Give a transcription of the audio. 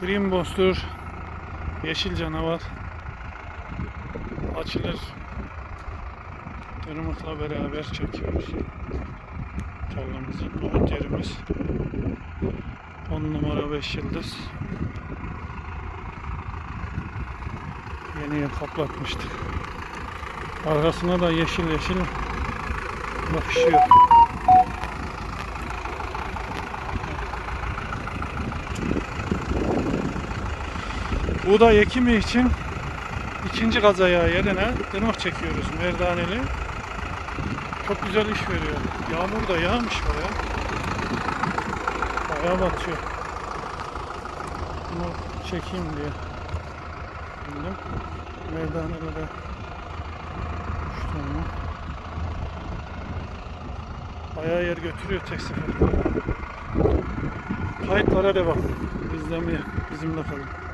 Green Bostur Yeşil canavar açılır. Irmak'la beraber çekiyoruz. Tarlamızın nohut yerimiz. 10 numara 5 yıldız. Yeni kaplatmıştık. Arkasına da yeşil yeşil yakışıyor. Buğday ekimi için ikinci kazaya yerine tırnak çekiyoruz merdaneli. Çok güzel iş veriyor. Yağmur da yağmış baya. Baya batıyor. Bunu çekeyim diye. Bildim. Merdaneli de üç. Bayağı yer götürüyor tek seferde. Kayıtlara devam. İzlemeye bizimle kalın.